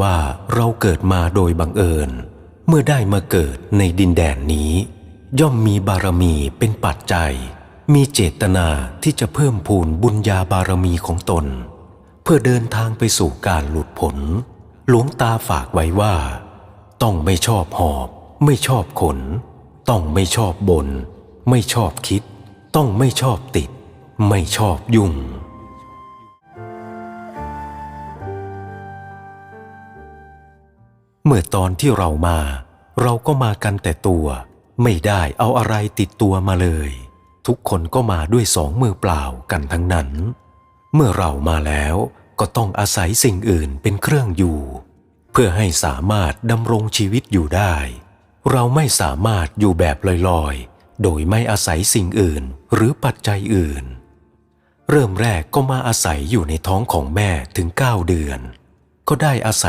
ว่าเราเกิดมาโดยบังเอิญ เมื่อได้มาเกิดในดินแดนนี้ ย่อมมีบารมีเป็นปัจจัย มีเจตนาที่จะเพิ่มพูนบุญญาบารมีของตน เพื่อเดินทางไปสู่การหลุดพ้นหลวงตาฝากไว้ว่า ต้องไม่ชอบหอบ ไม่ชอบขน ต้องไม่ชอบบน ไม่ชอบคิด ต้องไม่ชอบติด ไม่ชอบยุ่ง เมื่อตอนที่เรามา เราก็มากันแต่ตัว ไม่ได้เอาอะไรติดตัวมาเลย ทุกคนก็มาด้วยสองมือเปล่ากันทั้งนั้น เมื่อเรามาแล้วก็ต้องอาศัยสิ่งอื่นเป็นเครื่องอยู่ เพื่อให้สามารถดำรงชีวิตอยู่ได้ เราไม่สามารถอยู่แบบลอยๆ โดยไม่อาศัยสิ่งอื่นหรือปัจจัยอื่น เริ่มแรกก็มาอาศัยอยู่ในท้องของแม่ถึง 9 เดือน ก็ได้อาศัย